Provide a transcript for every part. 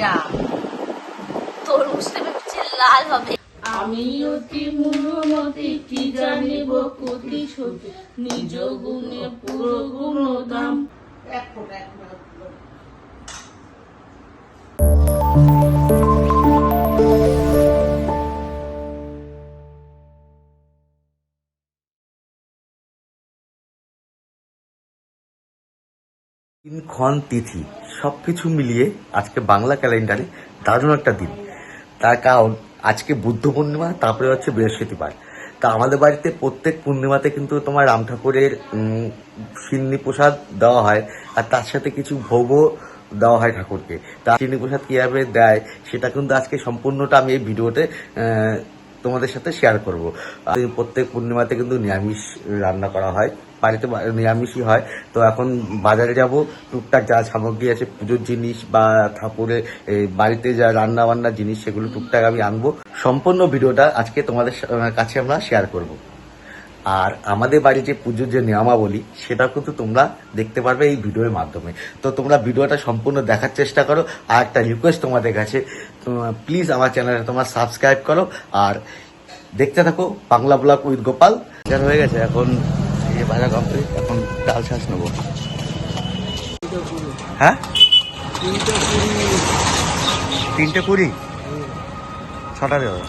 যা। তরমুজটা হচ্ছে লাল হবে। আমি অতি মনোমতি কি জানিব কতি সতি? নিজ গুণে পুরো গুণদাম। দিনক্ষণ তিথি সব কিছু মিলিয়ে আজকে বাংলা ক্যালেন্ডারে দারুণ একটা দিন। তার কারণ, আজকে বুদ্ধ পূর্ণিমা, তারপরে হচ্ছে বৃহস্পতিবার। তা আমাদের বাড়িতে প্রত্যেক পূর্ণিমাতে কিন্তু তোমার রাম ঠাকুরের সিন্নি প্রসাদ দেওয়া হয়, আর তার সাথে কিছু ভোগও দেওয়া হয় ঠাকুরকে। তা সিন্নি প্রসাদ কীভাবে দেয়, সেটা কিন্তু আজকে সম্পূর্ণটা আমি এই ভিডিওতে তোমাদের সাথে শেয়ার করব। প্রত্যেক পূর্ণিমাতে কিন্তু নিরামিষ রান্না করা হয়। বাড়িতে নিরামিষই হয়। তো এখন বাজারে যাব, টুকটাক যা সামগ্রী আছে, পুজোর জিনিস বা ঠাকুরের এই বাড়িতে যা রান্না বান্নার জিনিস, সেগুলো টুকটাক আমি আনব। সম্পূর্ণ ভিডিওটা আজকে তোমাদের কাছে আমরা শেয়ার করব। আর আমাদের বাড়ি যে পুজোর যে নিয়মাবলী, সেটা কিন্তু তোমরা দেখতে পারবে এই ভিডিওর মাধ্যমে। তো তোমরা ভিডিওটা সম্পূর্ণ দেখার চেষ্টা করো। আর একটা রিকোয়েস্ট তোমাদের কাছে প্লিজ আমার চ্যানেলে তোমার সাবস্ক্রাইব করো আর দেখতে থাকো বাংলা ব্লগ উইথ গোপাল। এখানে হয়ে গেছে, এখন এই ভাজা কমপ্লিট এখন ডাল শ্বাস নেব। হ্যাঁ? তিনটে কুড়ি? ছটা দেবো।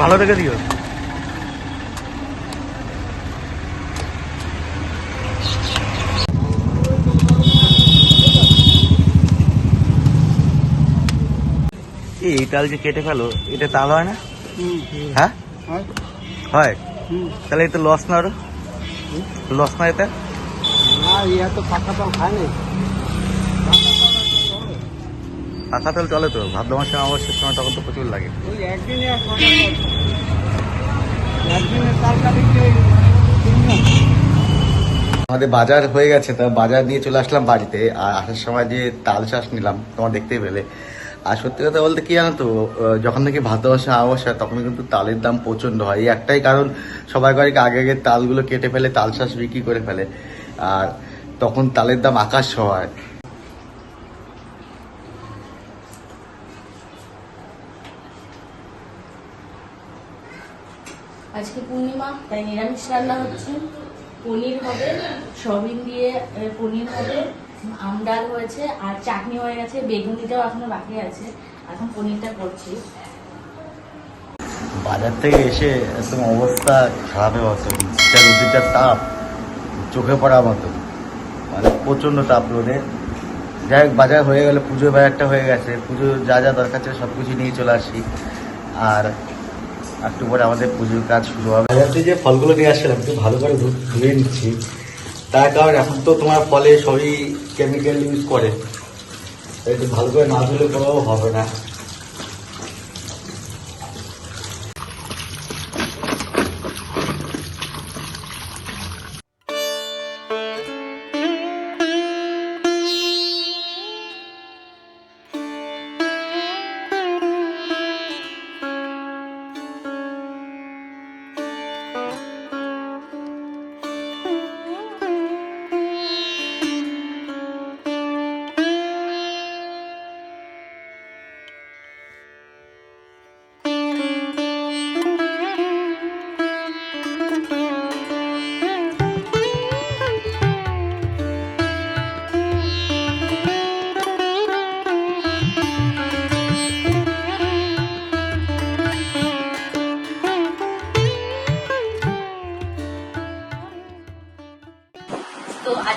ভালো দেখে দিও। এই এই তাল যে কেটে ফেলো এটা তাল হয় না? হ্যাঁ? হয়। তাহলে এটা লস না আরও? লস না এটা পাকা তেল চলে তো ভাদ্র মাসে অবশ্যই সময় তখন তো প্রচুর লাগে। আমাদের বাজার হয়ে গেছে তা বাজার নিয়ে চলে আসলাম বাড়িতে। আর আসার সময় যে তাল চাষ নিলাম তোমার দেখতেই পেলে। আর সত্যি কথা বলতে কি জানো তো যখন থেকে ভাদ্র মাসে আবহাওয়া তখন কিন্তু তালের দাম প্রচণ্ড হয়। এই একটাই কারণ সবাই করে কি আগে আগে তালগুলো কেটে ফেলে, তাল চাষ বিক্রি করে ফেলে। আর তখন তালের দাম আকাশ হয়। আজকে পূর্ণিমা, তাই নিরামিষ রান্না হচ্ছে। পনির হবে সবিন দিয়ে পনির হবে। আমডাল হয়েছে আর চাটনি হয়ে গেছে বেগুনিটাও এখনও বাকি আছে। এখন পনিরটা করছি। বাজার থেকে এসে একদম অবস্থা খারাপ হয়ে মতো যা যা তাপ চোখে পড়ার মতো। মানে প্রচণ্ড তাপ রোদে। যাই হোক বাজার হয়ে গেলে পুজোর বাজারটা হয়ে গেছে। পুজো যা যা দরকার ছিল সব কিছু নিয়ে চলে আসি। আর একটু পরে আমাদের পুজোর কাজ শুরু হবে। বাজার থেকে যে ফলগুলো নিয়ে আসছিলাম একটু ভালো করে ধুয়ে নিচ্ছি। তার কারণ এখন তো তোমার ফলে সবই কেমিক্যাল ইউজ করে। ভালো করে না ধুলে কোনো হবে না।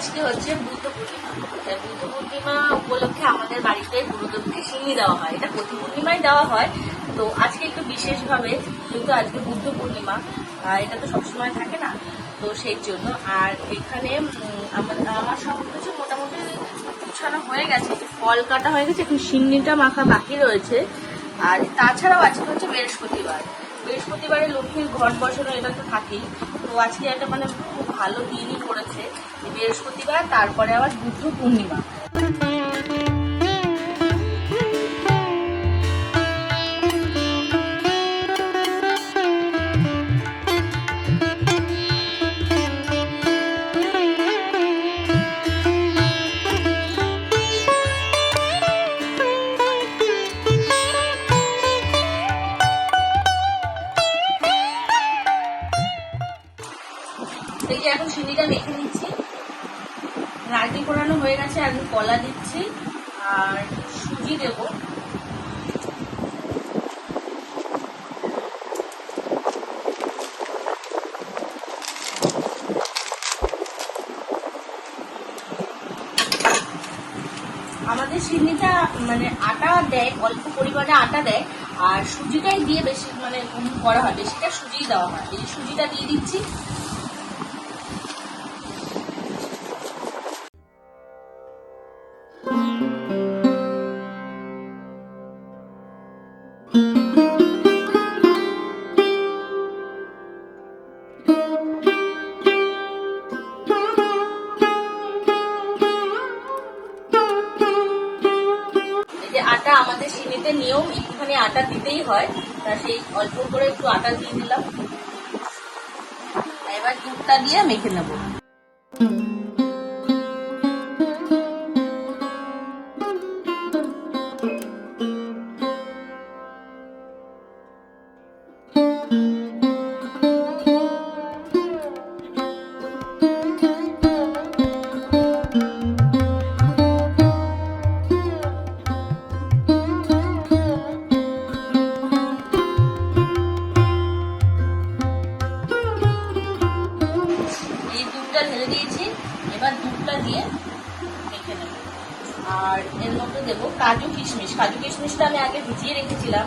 আজকে হচ্ছে বুদ্ধ পূর্ণিমা। বুদ্ধ পূর্ণিমা উপলক্ষে আমাদের বাড়িতে গুরুদেবকে সিন্নি দেওয়া হয়। এটা প্রতি পূর্ণিমায় দেওয়া হয়। তো আজকে একটু বিশেষভাবে, যেহেতু আজকে বুদ্ধ পূর্ণিমা এটা তো সবসময় থাকে না, তো সেই জন্য। আর এখানে আমার আমার সব কিছু মোটামুটি গুছানো হয়ে গেছে। ফল কাটা হয়ে গেছে, এখন সিন্নিটা মাখা বাকি রয়েছে। আর তাছাড়াও আজকে হচ্ছে বৃহস্পতিবার। বৃহস্পতিবারে লক্ষ্মীর ঘট বসানো এটা তো থাকেই। তো আজকে একটা মানে খুব ভালো দিনই পড়েছে। বৃহস্পতিবার তারপরে আবার বুদ্ধ পূর্ণিমা। সুজি দেওয়া হয়। এই সুজিটা দিয়ে দিচ্ছি। আটা আমাদের সিমিতে নিয়ম একটুখানি আটা দিতেই হয়। সেই অল্প করে একটু আটা দিয়ে দিলাম এবার দুধটা দিয়ে মেখে নেব। রেখেছিলাম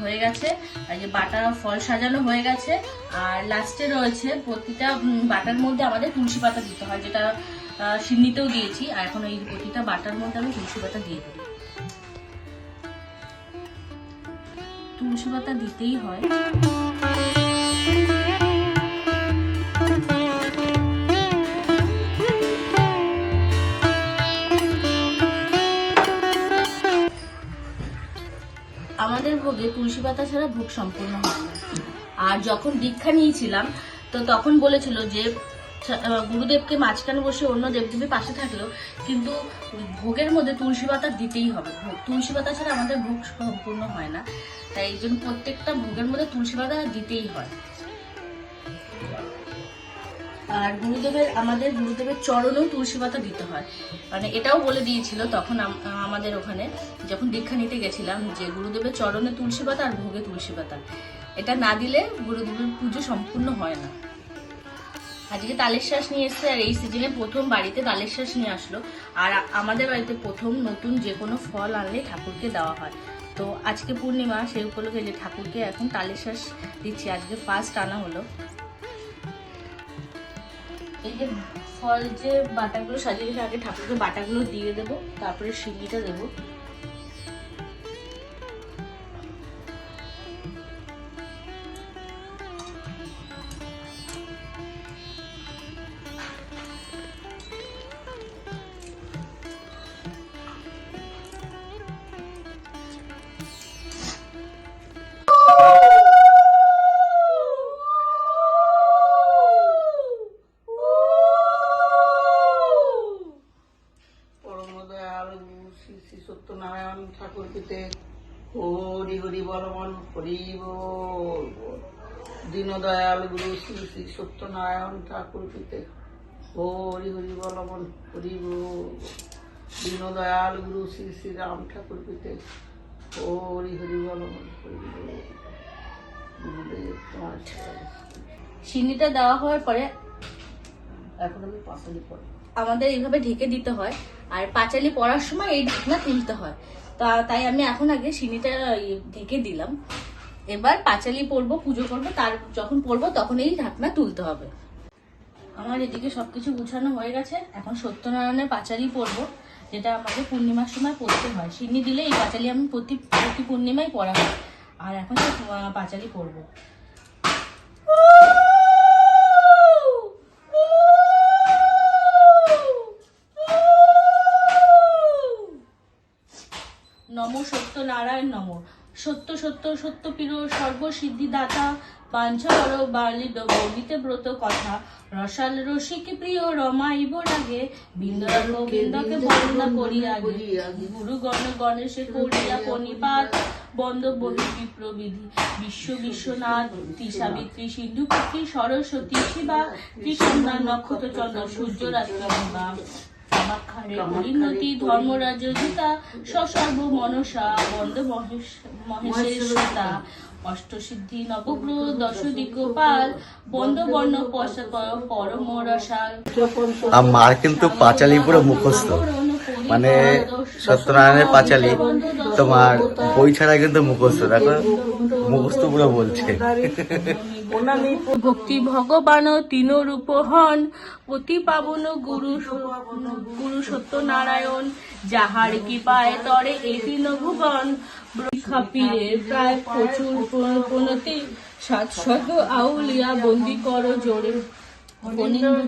হয়ে গেছে। আর যে বাটা ফল সাজানো হয়ে গেছে। আর লাস্টে রয়েছে প্রতিটা বাটার মধ্যে আমাদের তুলসী পাতা দিতে হয়, যেটা সিন্নিতেও দিয়েছি। আর এখন এই প্রতিটা বাটার মধ্যে আমি তুলসী পাতা দিয়ে দেবো। তুলসী পাতা দিতেই হয়। আমাদের ভোগে তুলসী পাতা ছাড়া ভোগ সম্পূর্ণ হয় না। আর যখন দীক্ষা নিয়েছিলাম, তো তখন বলেছিল যে গুরুদেবকে মাঝখানে বসে অন্য দেবদেবী পাশে থাকলেও কিন্তু ভোগের মধ্যে তুলসী পাতা দিতেই হবে। ভোগ, তুলসী পাতা ছাড়া আমাদের ভোগ সম্পূর্ণ হয় না। তাই এই জন্য প্রত্যেকটা ভোগের মধ্যে তুলসী পাতা দিতেই হয়। আর গুরুদেবের, আমাদের গুরুদেবের চরণেও তুলসী পাতা দিতে হয়। মানে এটাও বলে দিয়েছিল তখন আমাদের ওখানে, যখন দীক্ষা নিতে গেছিলাম যে গুরুদেবের চরণে তুলসী পাতা আর ভোগে তুলসী পাতা। এটা না দিলে গুরুদেবের পুজো সম্পূর্ণ হয় না। আজকে তালের শ্বাস নিয়ে এসছে আর এই সিজনে প্রথম বাড়িতে তালের শ্বাস নিয়ে আসলো। আর আমাদের বাড়িতে প্রথম নতুন যে কোনো ফল আনলে ঠাকুরকে দেওয়া হয়। তো আজকে পূর্ণিমা, সেই উপলক্ষে যে ঠাকুরকে এখন তালের শ্বাস দিচ্ছি, আজকে ফার্স্ট আনা হলো। এই যে ফল যে বাটাগুলো সাজিয়ে আগে ঠাকুরকে বাটাগুলো দিয়ে দেবো তারপরে শিলিটা দেবো। সত্যনারায়ণ ঠাকুর পিতে হরি হরি বলমন হরি বল দীন দয়াল গুরু শ্রী শ্রী রাম ঠাকুর পিতে হরি হরি বলমন হরি বল গুরুদেব তোমার সেবায়। দেওয়া হওয়ার পরে, এখন আমি পাঁচালি পড়ি আমাদের এইভাবে ঢেকে দিতে হয়, আর পাঁচালি পড়ার সময় এই ঢাকনা তুলতে হয়। তা, তাই আমি এখন আগে ইয়ে ঢেকে দিলাম। এবার পাঁচালি পড়ব, পুজো করব, তার যখন পড়ব তখন এই ঢাকনা তুলতে হবে। আমার এদিকে সবকিছু গুছানো হয়ে গেছে। এখন সত্যনারায়ণের পাঁচালি পড়ব, যেটা আমাকে পূর্ণিমার সময় পড়তে হয়। সিন্নি দিলে এই পাঁচালি আমি প্রতি প্রতি পূর্ণিমায় পড়া হয়। আর এখন পাঁচালি পড়ব। নম সত্যনারায়ণ নম। সত্য সত্য সত্য প্রিয় সর্বসিদ্ধি দাতা পাঞ্চর বালি বর্ণিতে ব্রত কথা। রসাল রসিক প্রিয়, রমাইব লাগে বিন্দর গোবিন্দকে বন্দনা করি আগে। গুরু গণ গণেশে করিয়া পণিপাত, বন্দ বহি বিপ্রবিধি। বিশ্ব বিশ্বনাথ সাবিত্রী সিন্ধু পুত্রী সরস্বতী শিবা ত্রিসন্ধ্যা নক্ষত্র চন্দ্র সূর্য রাত্রি কামাক্ষারে পরিণতি ধর্মরাজ সসর্ব মনসা বন্দ অষ্টসিদ্ধি, নবগ্রহ দশদিক পাল বন্দ বর্ণ পশ্চাৎ পরম রসাল আর মার কিন্তু পাঁচালি পুরো মুখস্থ। মানে সত্যনারায়ণের পাঁচালি, তোমার বই ছাড়া কিন্তু মুখস্থ, দেখো, মুখস্থ পুরো বলছে। ভক্তি ভগবান তিন রূপ হন, অতি পাবন গুরু গুরু সত্য নারায়ণ যাহার কি পায় তরে এই তিন ভুবন। খাপিরে প্রায় প্রচুর প্র- প্রণতি সাতশত আউলিয়া বন্দি কর জোরে।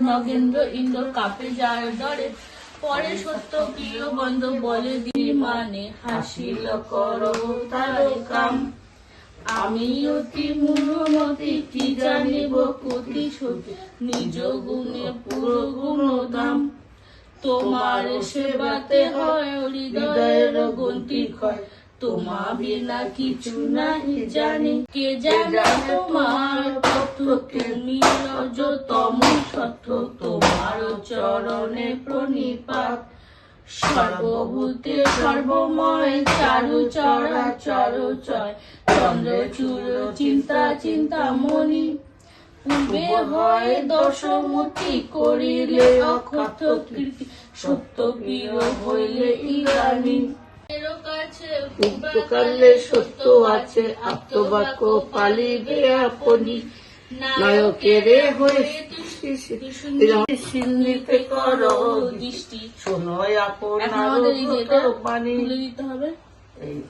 নগেন্দ্র, ইন্দ্র কাপে যার দরে পরে সত্য প্রিয় বন্ধ বলে দি মানে হাসিল কর তার কাম আমি অতি মূলমতি কি জানিব সতী নিজ গুণে পুরো গুণদাম। তোমার সেবাতে হয় হৃদয়ের গন্তি ক্ষয়। তোমা বিনা কিছু নাহি জানি, কে জানে তোমার তুমি রজতম সত্য তোমার চরণে প্রণিপাত। সর্বভূতে সর্বময় চারু চরা চর চয় চন্দ্রচূড় চিন্তা চিন্তামণি পূর্বে হয় দশমতি করিলে অক্ষত কীর্তি সত্য প্রিয় হইলে ইরানি কাছে সত্য আছে আত্মবাক্য পালিবে আপনি। নায়কেরে করো দৃষ্টি। আপনার বাণী দিতে হবে। এই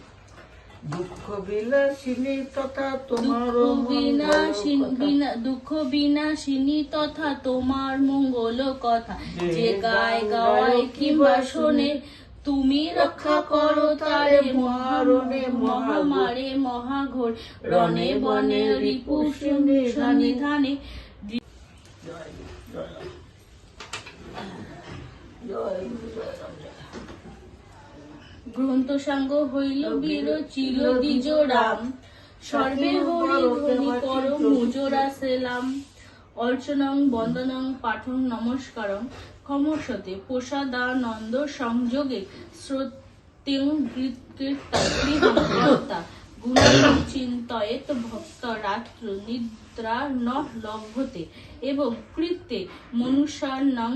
দুঃখ বিলাসিনী তথা তোমার দুঃখ বিনাশিনী বিনা- দুঃখ বিনাশিনী তথা তোমার মঙ্গল কথা। যে গায় গাওয়ায় কিংবা শোনে তুমি রক্ষা করো তারে মহারণে মহামারে, মহাঘোর, রণে বনে, রিপু সন্নিধানে গ্রন্থ সাঙ্গ হইল বীর চিল দ্বিজ রাম। সর্বে হরি কর মুজরা সেলাম অর্চনং, বন্দনং, পাঠং, নমস্কারং। ক্ষমসতে প্রসাদানন্দ সংযোগে শ্রোতেং কীর্তা গুণ চিন্তয়েত ভক্ত রাত্র নিদ্রা ন লভ্যতে এবং কৃত্যে মনুষ্যানং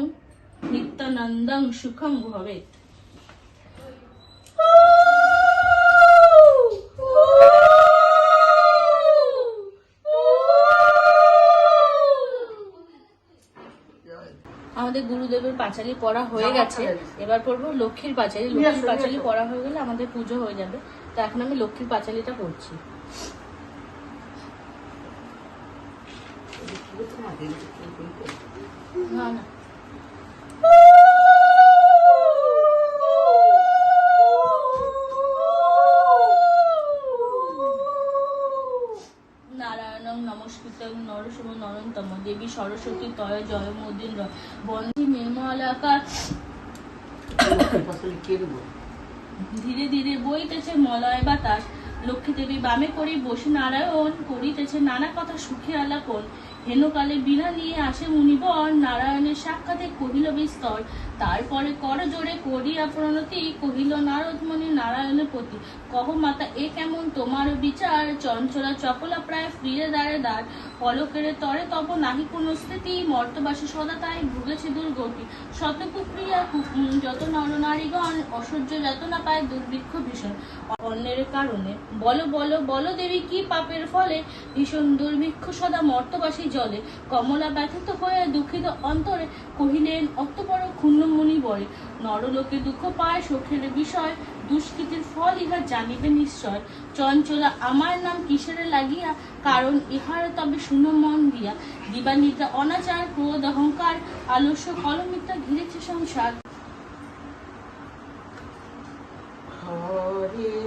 নিত্যানন্দং সুখং ভবেত আমাদের গুরুদেবের পাঁচালি পড়া হয়ে গেছে। এবার পড়ব লক্ষ্মীর পাঁচালি। লক্ষ্মীর পাঁচালি পড়া হয়ে গেলে আমাদের পুজো হয়ে যাবে। তো এখন আমি লক্ষ্মীর পাঁচালিটা পড়ছি। না না। নারায়ণং নমস্কৃত নরসম নরন্তম দেবী সরস্বতী তয় জয় মোদীন্দ্র। বন্দী কে দেবো। ধীরে ধীরে বইতেছে মলয় বাতাস লক্ষ্মী দেবী বামে করি বসে নারায়ণ করিতেছে নানা কথা সুখে আলাপন। হেনকালে বিনা নিয়ে আসে মুনিবর, নারায়ণের সাক্ষাতে কহিল বিস্তর। তারপরে কর জোরে করিয়া প্রণতি, কহিল, নারদমণি নারায়ণের প্রতি কহ মাতা, এ কেমন তোমার বিচার? চঞ্চলা চপলা প্রায় ফিরে দাঁড়ে দাঁড়। পলকেরে তরে তব নাহি কোনো স্থিতি, মর্তবাসী সদা তাই ভুগেছে দুর্গতি। শতকুপ্রিয়া যত নরনারীগণ অসহ্য যাতনা পায় দুর্ভিক্ষ ভীষণ। অন্যের কারণে বলো বলো বলো দেবী, কি পাপের ফলে ভীষণ দুর্ভিক্ষ সদা মর্তবাসী জলে। কমলা ব্যথিত হয়ে দুঃখিত অন্তরে কহিলেন অতপর ক্ষুণ্ণ মুনি বরে। নরলোকে দুঃখ পায় সুখের বিষয়। দুষ্কৃতির ফল ইহা জানিবে নিশ্চয়। চঞ্চলা, আমার নাম কিসের লাগিয়া? কারণ ইহার তবে শুনো মন দিয়া দিবানিদ্রা অনাচার, ক্রোধ অহংকার, আলস্য কলমিত্রা ঘিরেছে সংসার। হরে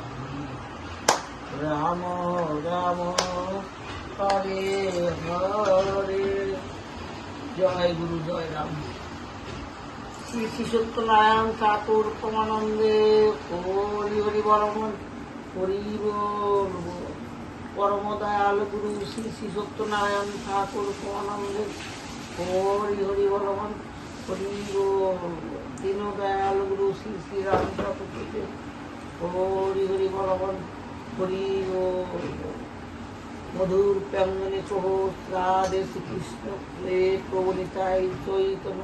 রাম রাম, হরে হরে। জয় গুরু, জয় রাম। শ্রী শ্রী সত্যনারায়ণ ঠাকুর পরমানন্দে হরি হরি বরমন, হরি পরম দয়াল গুরু শ্রী শ্রী সত্যনারায়ণ ঠাকুর পরমানন্দে হরি হরি বরমন, হরি বল দীন দয়াল গুরু শ্রী শ্রী রাম ঠাকুর হরি হরি বরমন হরি বল মধুর প্রাঙ্গনে চোহ রাধে শ্রীকৃষ্ণ প্রে প্রবলিতাই চৈতন্য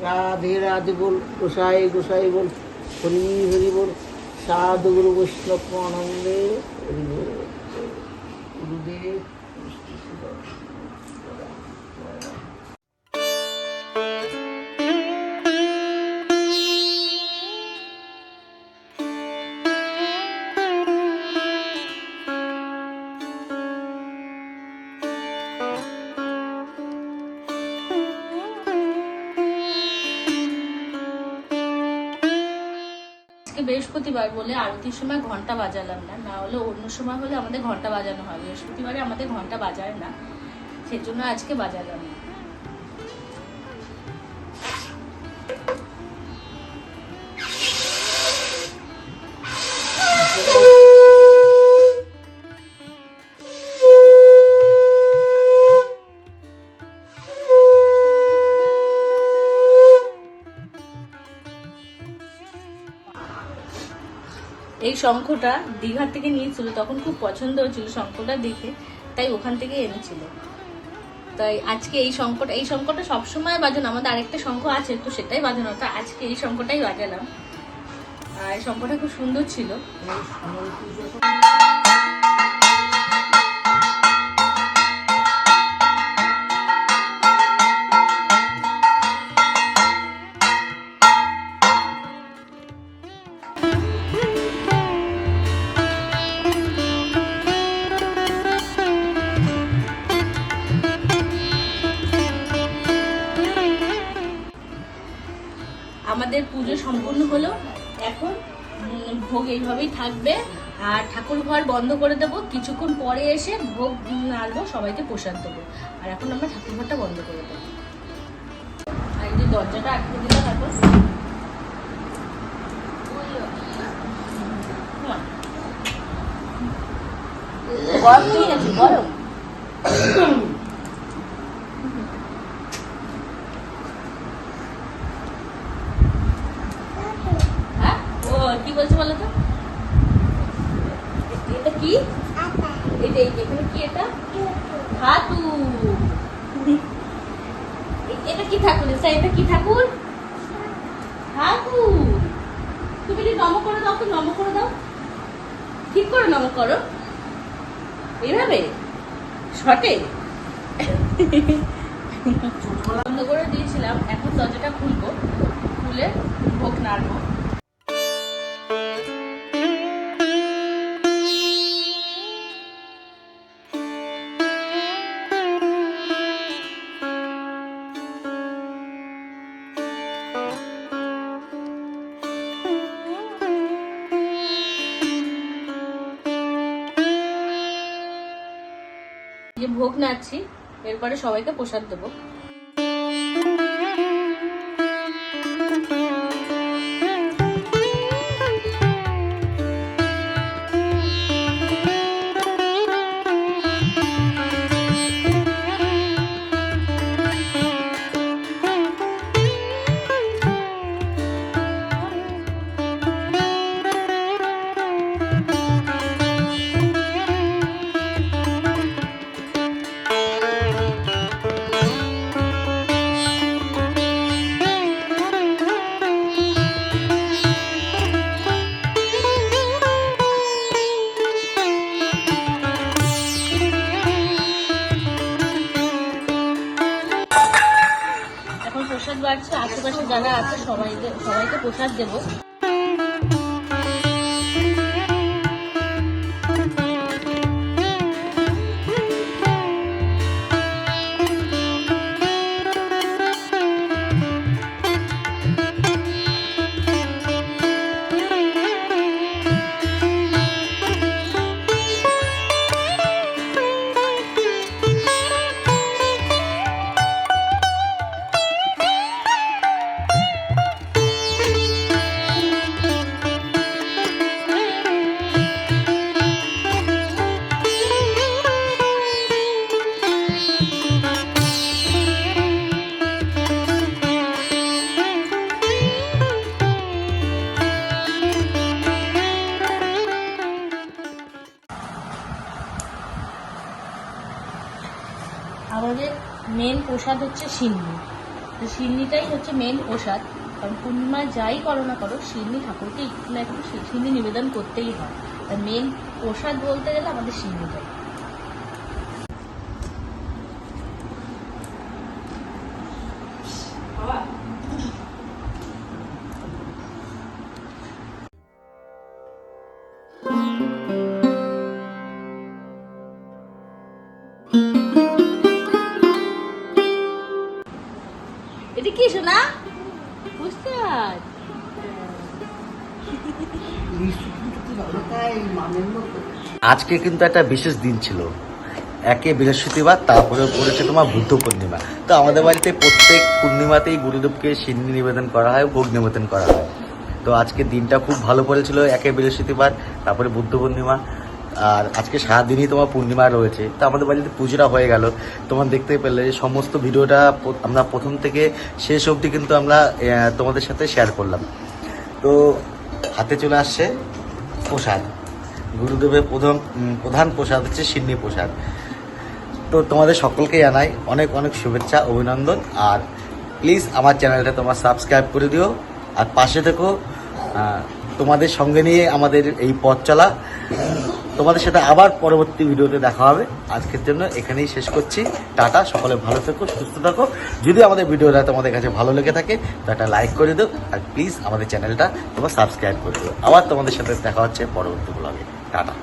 রাধে রাধে বল গোসাই গোসাই বল হরি হরি বল সাধু গুরু বৈষ্ণব আনন্দে হরি বল গুরুদেব আজকে বৃহস্পতিবার বলে আরতির সময় ঘণ্টা বাজালাম না। না হলে অন্য সময় হলে আমাদের ঘণ্টা বাজানো হয়। বৃহস্পতিবারে আমাদের ঘণ্টা বাজায় না। সেজন্য আজকে বাজালাম না। এই শঙ্খটা দীঘার থেকে নিয়েছিল, তখন খুব পছন্দ হয়েছিল শঙ্খটা দেখে, তাই ওখান থেকে এনেছিল। তাই আজকে এই শঙ্খটা এই শঙ্খটা সবসময় বাজানো, আমাদের আরেকটা শঙ্খ আছে তো সেটাই বাজানো, তো আজকে এই শঙ্খটাই বাজালাম। আর শঙ্খটা খুব সুন্দর ছিল। থাকবে। আর ঠাকুর ঘর বন্ধ করে দেবো। কিছুক্ষণ পরে এসে ভোগ নাড়বো সবাইকে প্রসাদ দেবো। আর এখন আমরা ঠাকুর ঘরটা বন্ধ করে দেবো। আর দরজাটা আটকে এখন না। গরম নিয়ে গেছে, গরম হ্যাঁ ও কি বলছে বলো তো এটা কি এটা এই যে, এখানে কি এটা হাতু এ- এটা কি ঠাকুর স্যার এটা কি ঠাকুর হাতু তুমি যদি নম করে দাও তো নম করে দাও ঠিক করে নম করো এইভাবে শটে বন্ধ করে দিয়েছিলাম এখন দরজাটা খুলবো খুলে ভোগ নাড়বো। ভোগ নাড়ছি এরপরে সবাইকে প্রসাদ দেবো। দেবো হচ্ছে সিন্নি। তো সিন্নিটাই হচ্ছে মেন প্রসাদ। কারণ পূর্ণিমায় যাই করো না করো, সিন্নি ঠাকুরকে একটু না একটু সিন্নি নিবেদন করতেই হয়। মেন প্রসাদ বলতে গেলে আমাদের সিন্নিটাই। আজকে কিন্তু একটা বিশেষ দিন ছিল। একে বৃহস্পতিবার তারপরে পড়েছে তোমার বুদ্ধ পূর্ণিমা। তো আমাদের বাড়িতে প্রত্যেক পূর্ণিমাতেই গুরুদেবকে সিন্নি নিবেদন করা হয়, ভোগ নিবেদন করা হয়। তো আজকে দিনটা খুব ভালো পড়েছিল, একে বৃহস্পতিবার, তারপরে বুদ্ধ পূর্ণিমা। আর আজকে সারাদিনই তোমার পূর্ণিমা রয়েছে। তো আমাদের বাড়িতে পুজোটা হয়ে গেল। তোমার দেখতে পেলে যে সমস্ত ভিডিওটা আমরা প্রথম থেকে শেষ অবধি কিন্তু আমরা তোমাদের সাথে শেয়ার করলাম। তো হাতে চলে আসছে প্রসাদ। গুরুদেবের প্রধান প্রধান প্রসাদ হচ্ছে সিন্নি প্রসাদ। তো তোমাদের সকলকে জানাই অনেক অনেক শুভেচ্ছা, অভিনন্দন, আর প্লিজ আমার চ্যানেলটা তোমার সাবস্ক্রাইব করে দিও, আর পাশে থেকো তোমাদের সঙ্গে নিয়ে আমাদের এই পথ চলা। তোমাদের সাথে আবার পরবর্তী ভিডিওতে দেখা হবে। আজকের জন্য এখানেই শেষ করছি। টাটা, সকলে ভালো থেকো, সুস্থ থাকো। যদি আমাদের ভিডিওটা তোমাদের কাছে ভালো লেগে থাকে, তো একটা লাইক করে দিও, আর প্লিজ আমাদের চ্যানেলটা তোমার সাবস্ক্রাইব করে দিও। আবার তোমাদের সাথে দেখা হচ্ছে পরবর্তী ব্লগে টাটা